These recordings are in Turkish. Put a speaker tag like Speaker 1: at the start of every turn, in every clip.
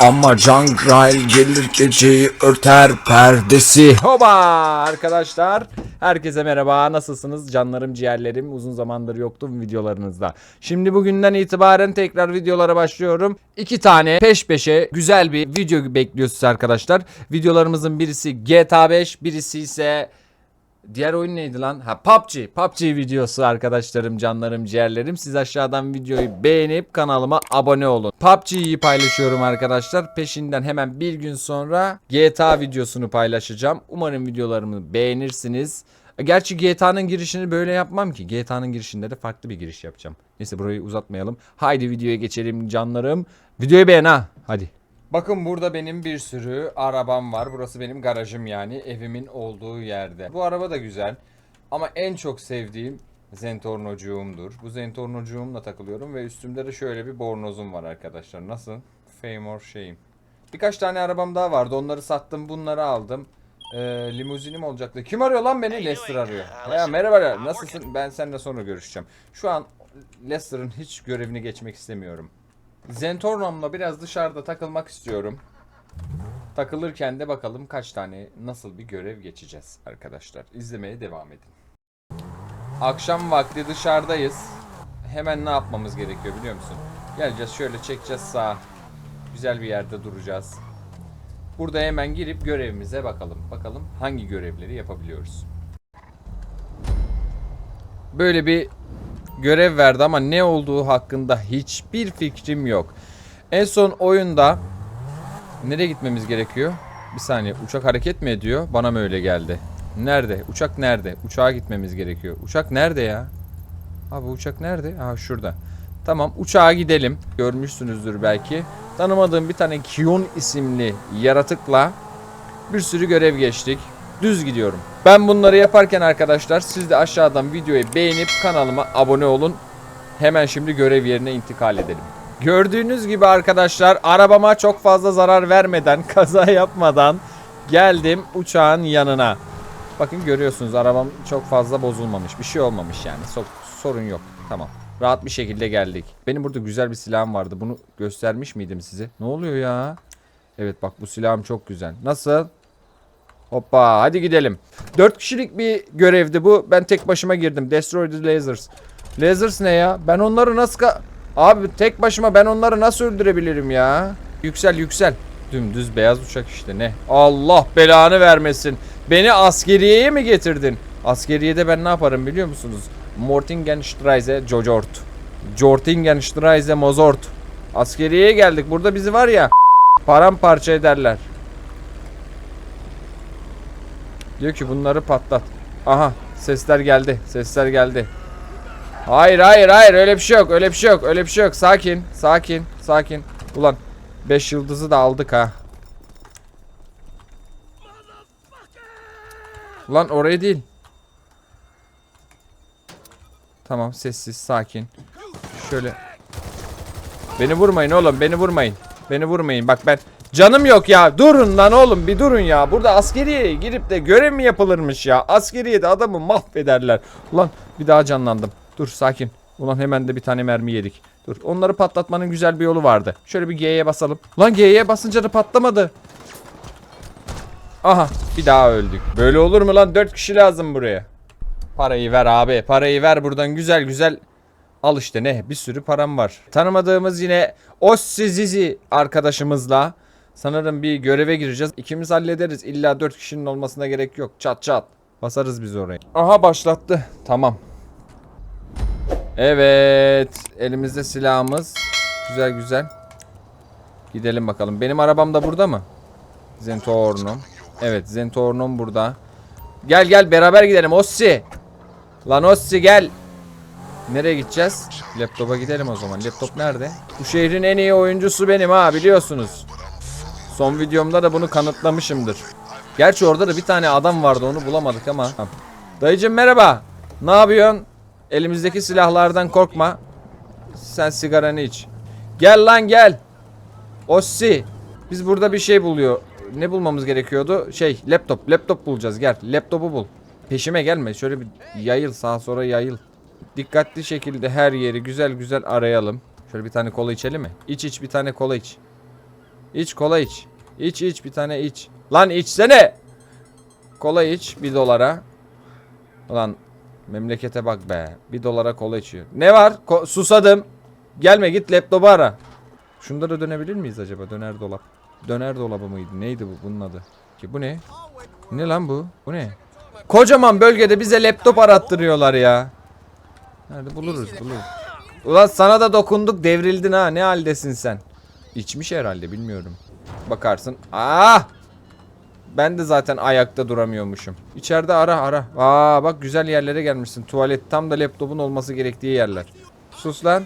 Speaker 1: Ama Jungle gelir geceyi örter perdesi.
Speaker 2: Hoba arkadaşlar. Herkese merhaba. Nasılsınız? Canlarım, ciğerlerim. Uzun zamandır yoktum videolarınızda. Şimdi bugünden itibaren tekrar videolara başlıyorum. İki tane peş peşe güzel bir video bekliyorsunuz arkadaşlar. Videolarımızın birisi GTA 5, birisi ise Diğer oyun neydi lan? Ha PUBG. PUBG videosu arkadaşlarım, canlarım, ciğerlerim. Siz aşağıdan videoyu beğenip kanalıma abone olun. PUBG'yi paylaşıyorum arkadaşlar. Peşinden hemen bir gün sonra GTA videosunu paylaşacağım. Umarım videolarımı beğenirsiniz. Gerçi GTA'nın girişini böyle yapmam ki. GTA'nın girişinde de farklı bir giriş yapacağım. Neyse burayı uzatmayalım. Haydi videoya geçelim canlarım. Videoyu beğen ha. Hadi. Bakın burada benim bir sürü arabam var. Burası benim garajım yani. Evimin olduğu yerde. Bu araba da güzel. Ama en çok sevdiğim Zentornocuğumdur. Bu Zentornocuğumla takılıyorum ve üstümde de şöyle bir bornozum var arkadaşlar. Nasıl? Fame or shame. Birkaç tane arabam daha vardı. Onları sattım. Bunları aldım. Ee, limuzinim olacaktı. Kim arıyor lan beni? Lester arıyor. Ya merhaba. Nasılsın? Ben seninle sonra görüşeceğim. Şu an Lester'ın hiç görevini geçmek istemiyorum. Zentornom'la biraz dışarıda takılmak istiyorum. Takılırken de bakalım kaç tane nasıl bir görev geçeceğiz arkadaşlar. İzlemeye devam edin. Akşam vakti dışarıdayız. Hemen ne yapmamız gerekiyor biliyor musun? Geleceğiz şöyle çekeceğiz sağa. Güzel bir yerde duracağız. Burada hemen girip görevimize bakalım. Bakalım hangi görevleri yapabiliyoruz. Böyle bir görev verdi ama ne olduğu hakkında hiçbir fikrim yok. En son oyunda nereye gitmemiz gerekiyor? Bir saniye uçak hareket mi ediyor? Bana mı öyle geldi? Nerede? Uçak nerede? Uçağa gitmemiz gerekiyor. Uçak nerede ya? Abi uçak nerede? Ha şurada. Tamam uçağa gidelim. Görmüşsünüzdür belki. Tanımadığım bir tane Kion isimli yaratıkla bir sürü görev geçtik. Düz gidiyorum. Ben bunları yaparken arkadaşlar siz de aşağıdan videoyu beğenip kanalıma abone olun. Hemen şimdi görev yerine intikal edelim. Gördüğünüz gibi arkadaşlar arabama çok fazla zarar vermeden, kaza yapmadan geldim uçağın yanına. Bakın görüyorsunuz arabam çok fazla bozulmamış. Bir şey olmamış yani. So- sorun yok. Tamam. Rahat bir şekilde geldik. Benim burada güzel bir silahım vardı. Bunu göstermiş miydim size? Ne oluyor ya? Evet bak bu silahım çok güzel. Nasıl? Hoppa hadi gidelim. 4 kişilik bir görevdi bu. Ben tek başıma girdim. Destroy the lasers. Lasers ne ya? Ben onları nasıl Abi tek başıma ben onları nasıl öldürebilirim ya? Yüksel yüksel. Dümdüz beyaz uçak işte ne? Allah belanı vermesin. Beni askeriyeye mi getirdin? Askeriyede ben ne yaparım biliyor musunuz? Mortingenstreise Jojort. Jortingenstreise Mozort. Askeriyeye geldik. Burada bizi var ya paramparça ederler. Diyor ki bunları patlat. Aha sesler geldi. Sesler geldi. Hayır hayır hayır öyle bir şey yok. Öyle bir şey yok. Öyle bir şey yok. Sakin. Sakin. Sakin. Ulan 5 yıldızı da aldık ha. Ulan oraya değil. Tamam sessiz sakin. Şöyle. Beni vurmayın oğlum beni vurmayın. Beni vurmayın bak ben Canım yok ya. Durun lan oğlum bir durun ya. Burada askeriyeye girip de görev mi yapılırmış ya? Askeriyede adamı mahvederler. Ulan bir daha canlandım. Dur sakin. Ulan hemen de bir tane mermi yedik. Dur onları patlatmanın güzel bir yolu vardı. Şöyle bir G'ye basalım. Lan G'ye basınca da patlamadı. Aha bir daha öldük. Böyle olur mu lan? 4 kişi lazım buraya. Parayı ver abi. Parayı ver buradan güzel güzel Al işte ne bir sürü param var. Tanımadığımız yine Ossi Zizi arkadaşımızla sanırım bir göreve gireceğiz. İkimiz hallederiz. İlla 4 kişinin olmasına gerek yok. Çat çat. Basarız biz orayı. Aha başlattı. Tamam. Evet. Elimizde silahımız. Güzel güzel. Gidelim bakalım. Benim arabam da burada mı? Zentornum. Evet Zentornum burada. Gel gel beraber gidelim Ossi. Lan Ossi gel. Nereye gideceğiz? Laptopa gidelim o zaman. Laptop nerede? Bu şehrin en iyi oyuncusu benim ha biliyorsunuz. Son videomda da bunu kanıtlamışımdır. Gerçi orada da bir tane adam vardı onu bulamadık ama. Dayıcım merhaba. Ne yapıyorsun? Elimizdeki silahlardan korkma. Sen sigaranı iç. Gel lan gel. Ossi. Biz burada bir şey buluyor. Ne bulmamız gerekiyordu? Şey laptop. Laptop bulacağız gel. Laptopu bul. Peşime gelme. Şöyle bir yayıl sağa sonra yayıl. Dikkatli şekilde her yeri güzel güzel arayalım. Şöyle bir tane kola içelim mi? İç iç bir tane kola iç. İç kola iç. İç iç bir tane iç. Lan içsene. Kola iç bir dolara. Ulan memlekete bak be. Bir dolara kola içiyor. Ne var? Ko- susadım. Gelme git laptopu ara. Şunları dönebilir miyiz acaba? Döner dolap. Döner dolabı mıydı? Neydi bu bunun adı? Ki bu ne? Ne lan bu? Bu ne? Kocaman bölgede bize laptop arattırıyorlar ya. Nerede buluruz buluruz. Ulan sana da dokunduk devrildin ha ne haldesin sen? İçmiş herhalde bilmiyorum. Bakarsın. Aa! Ben de zaten ayakta duramıyormuşum. İçeride ara ara. Aa bak güzel yerlere gelmişsin. Tuvalet tam da laptopun olması gerektiği yerler. Sus lan.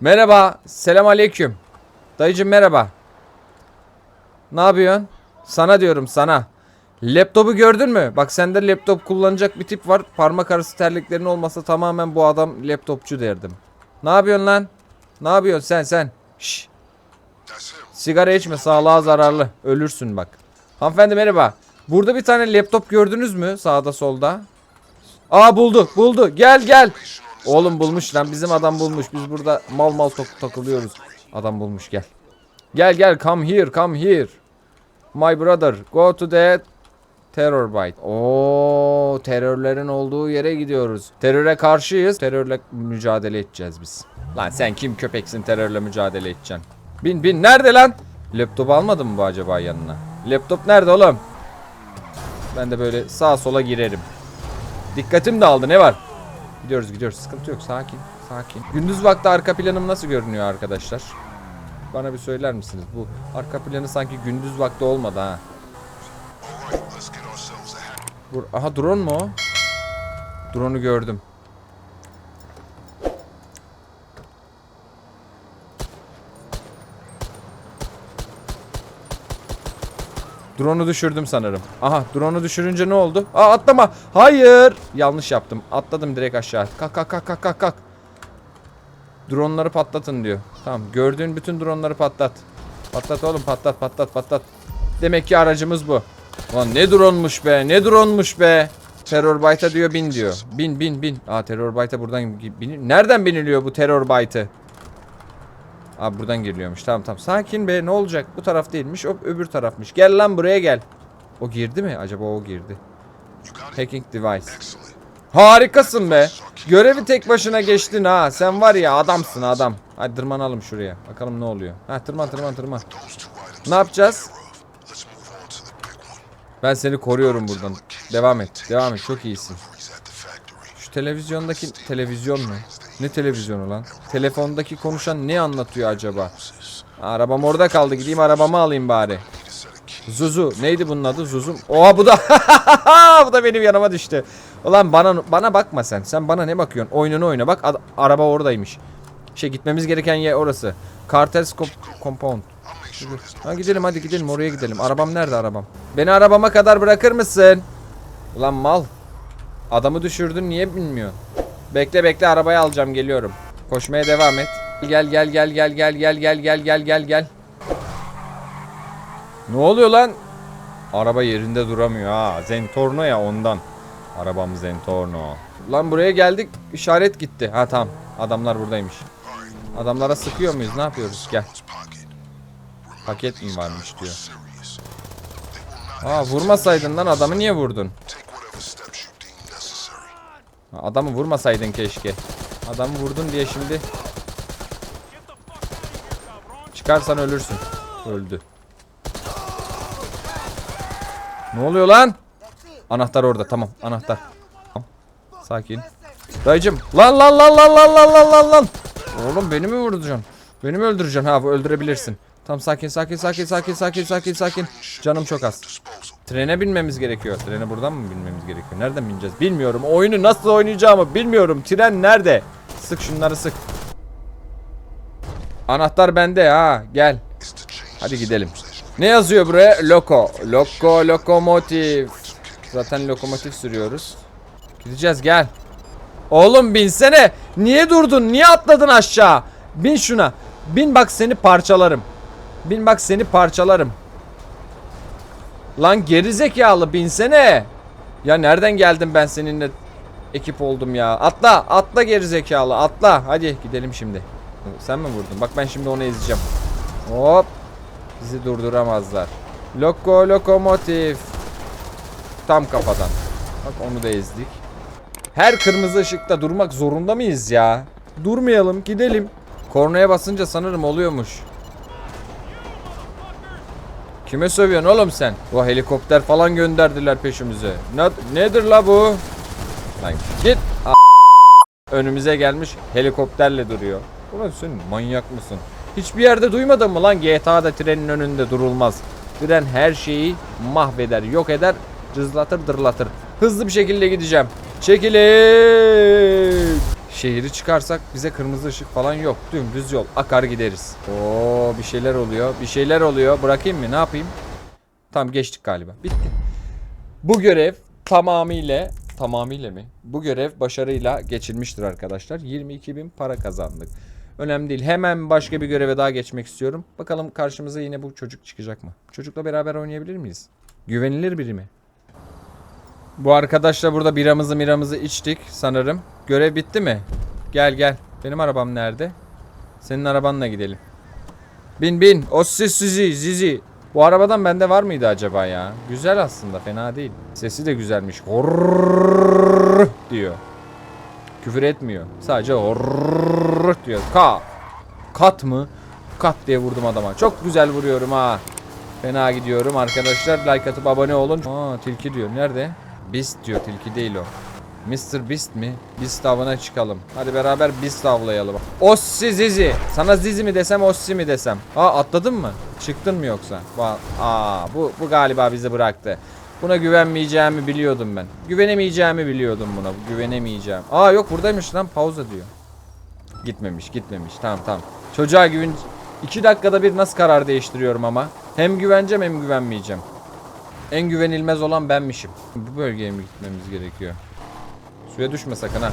Speaker 2: Merhaba. Selam aleyküm. Dayıcım merhaba. Ne yapıyorsun? Sana diyorum sana. Laptopu gördün mü? Bak sende laptop kullanacak bir tip var. Parmak arası terliklerin olmasa tamamen bu adam laptopçu derdim. Ne yapıyorsun lan? Ne yapıyorsun sen sen? Şş. Sigara içme sağlığa zararlı. Ölürsün bak. Hanımefendi merhaba. Burada bir tane laptop gördünüz mü? Sağda solda. Aa buldu buldu. Gel gel. Oğlum bulmuş lan bizim adam bulmuş. Biz burada mal mal tak- takılıyoruz. Adam bulmuş gel. Gel gel come here come here. My brother go to the terror bite. Oo terörlerin olduğu yere gidiyoruz. Teröre karşıyız. Terörle mücadele edeceğiz biz. Lan sen kim köpeksin terörle mücadele edeceksin. Bin bin nerede lan? Laptop almadın mı bu acaba yanına? Laptop nerede oğlum? Ben de böyle sağa sola girerim. Dikkatim dağıldı ne var? Gidiyoruz gidiyoruz sıkıntı yok sakin sakin. Gündüz vakti arka planım nasıl görünüyor arkadaşlar? Bana bir söyler misiniz? Bu arka planı sanki gündüz vakti olmadı ha. Aha drone mu o? Drone'u gördüm. Drone'u düşürdüm sanırım. Aha drone'u düşürünce ne oldu? Aa atlama. Hayır. Yanlış yaptım. Atladım direkt aşağı. Kalk kalk kalk kalk kalk kalk. Dronları patlatın diyor. Tamam gördüğün bütün dronları patlat. Patlat oğlum patlat patlat patlat. Demek ki aracımız bu. Lan ne drone'muş be ne drone'muş be. Terror Byte'a diyor bin diyor. Bin bin bin. Aa Terror Byte'a buradan bin. Nereden biniliyor bu Terror Byte'ı? Abi buradan giriliyormuş. Tamam tamam. Sakin be ne olacak? Bu taraf değilmiş. O öbür tarafmış. Gel lan buraya gel. O girdi mi? Acaba o girdi. Hacking device. Harikasın be. Görevi tek başına geçtin ha. Sen var ya adamsın adam. Hadi tırmanalım şuraya. Bakalım ne oluyor. Ha tırman tırman tırman. Ne yapacağız? Ben seni koruyorum buradan. Devam et. Devam et. Çok iyisin. Şu televizyondaki televizyon mu? Ne televizyonu lan? Telefondaki konuşan ne anlatıyor acaba? Arabam orada kaldı. Gideyim arabamı alayım bari. Zuzu. Neydi bunun adı? Zuzu. Oha bu da bu da benim yanıma düştü. Ulan bana bana bakma sen. Sen bana ne bakıyorsun? Oyununu oyna. Bak araba oradaymış. Şey gitmemiz gereken yer orası. Cartel Compound. Ha gidelim hadi gidelim oraya gidelim. Arabam nerede arabam? Beni arabama kadar bırakır mısın? Ulan mal. Adamı düşürdün niye bilmiyorsun? Bekle bekle arabayı alacağım geliyorum. Koşmaya devam et. Gel gel gel gel gel gel gel gel gel gel gel. Ne oluyor lan? Araba yerinde duramıyor ha. Zentorno ya ondan. Arabam Zentorno. Lan buraya geldik. işaret gitti. Ha tamam. Adamlar buradaymış. Adamlara sıkıyor muyuz? Ne yapıyoruz? Gel. Paket mi varmış diyor. Aa vurmasaydın lan adamı niye vurdun? Adamı vurmasaydın keşke. Adamı vurdun diye şimdi çıkarsan ölürsün. Öldü. Ne oluyor lan? Anahtar orada tamam anahtar. Sakin. Dayıcım. Lan lan lan lan lan lan lan lan lan. Oğlum beni mi vuracaksın? Beni mi öldüreceksin? Ha öldürebilirsin. Tamam sakin sakin sakin sakin sakin sakin sakin. Canım çok az. Trene binmemiz gerekiyor. Trene buradan mı binmemiz gerekiyor? Nereden bineceğiz? Bilmiyorum. Oyunu nasıl oynayacağımı bilmiyorum. Tren nerede? Sık şunları sık. Anahtar bende ha. Gel. Hadi gidelim. Ne yazıyor buraya? Loko. Loko lokomotiv. Zaten lokomotif sürüyoruz. Gideceğiz gel. Oğlum binsene. Niye durdun? Niye atladın aşağı? Bin şuna. Bin bak seni parçalarım. Bin bak seni parçalarım. Lan gerizekalı binsene. Ya nereden geldim ben seninle ekip oldum ya. Atla atla gerizekalı atla. Hadi gidelim şimdi. Sen mi vurdun? Bak ben şimdi onu ezeceğim. Hop. Bizi durduramazlar. Loko lokomotif. Tam kafadan. Bak onu da ezdik. Her kırmızı ışıkta durmak zorunda mıyız ya? Durmayalım gidelim. Kornaya basınca sanırım oluyormuş. Kime sövüyorsun oğlum sen? Bu helikopter falan gönderdiler peşimize. Ne, nedir la bu? Lan git. A- Önümüze gelmiş helikopterle duruyor. Ulan sen manyak mısın? Hiçbir yerde duymadın mı lan GTA'da trenin önünde durulmaz. Tren her şeyi mahveder, yok eder, cızlatır, dırlatır. Hızlı bir şekilde gideceğim. Çekilin. Şehri çıkarsak bize kırmızı ışık falan yok. Dümdüz yol. Akar gideriz. Oo bir şeyler oluyor. Bir şeyler oluyor. Bırakayım mı? Ne yapayım? Tamam geçtik galiba. Bitti. Bu görev tamamıyla tamamıyla mi? Bu görev başarıyla geçilmiştir arkadaşlar. 22 bin para kazandık. Önemli değil. Hemen başka bir göreve daha geçmek istiyorum. Bakalım karşımıza yine bu çocuk çıkacak mı? Çocukla beraber oynayabilir miyiz? Güvenilir biri mi? Bu arkadaşla burada biramızı miramızı içtik sanırım. Görev bitti mi? Gel gel. Benim arabam nerede? Senin arabanla gidelim. Bin bin. O siz sizi zizi. Bu arabadan bende var mıydı acaba ya? Güzel aslında fena değil. Sesi de güzelmiş. Horrrr diyor. Küfür etmiyor. Sadece horrrr diyor. Ka. Kat mı? Kat diye vurdum adama. Çok güzel vuruyorum ha. Fena gidiyorum arkadaşlar. Like atıp abone olun. Aa tilki diyor. Nerede? Beast diyor. Tilki değil o. Mr. Beast mi? Beast avına çıkalım. Hadi beraber Beast avlayalım. Ossi Zizi. Sana Zizi mi desem Ossi mi desem? Aa atladın mı? Çıktın mı yoksa? Aa bu, bu galiba bizi bıraktı. Buna güvenmeyeceğimi biliyordum ben. Güvenemeyeceğimi biliyordum buna. Güvenemeyeceğim. Aa yok buradaymış lan. Pauza diyor. Gitmemiş gitmemiş. Tamam tamam. Çocuğa güven... 2 dakikada bir nasıl karar değiştiriyorum ama. Hem güveneceğim hem güvenmeyeceğim. En güvenilmez olan benmişim. Bu bölgeye mi gitmemiz gerekiyor? Suya düşme sakın ha.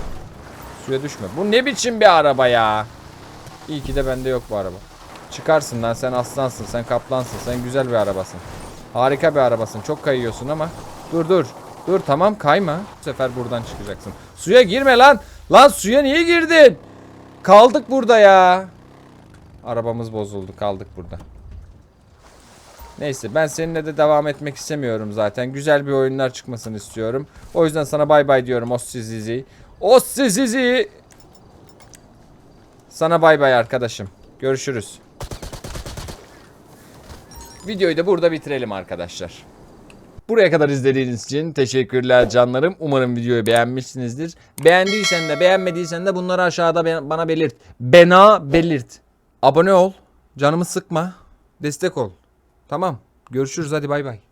Speaker 2: Suya düşme. Bu ne biçim bir araba ya? İyi ki de bende yok bu araba. Çıkarsın lan sen aslansın, sen kaplansın, sen güzel bir arabasın. Harika bir arabasın. Çok kayıyorsun ama. Dur dur. Dur tamam kayma. Bu sefer buradan çıkacaksın. Suya girme lan. Lan suya niye girdin? Kaldık burada ya. Arabamız bozuldu. Kaldık burada. Neyse ben seninle de devam etmek istemiyorum zaten. Güzel bir oyunlar çıkmasını istiyorum. O yüzden sana bay bay diyorum Ossizizi. Ossizizi. Sana bay bay arkadaşım. Görüşürüz. Videoyu da burada bitirelim arkadaşlar. Buraya kadar izlediğiniz için teşekkürler canlarım. Umarım videoyu beğenmişsinizdir. Beğendiysen de beğenmediysen de bunları aşağıda bana belirt. Bena belirt. Abone ol. Canımı sıkma. Destek ol. Tamam. Görüşürüz hadi bay bay.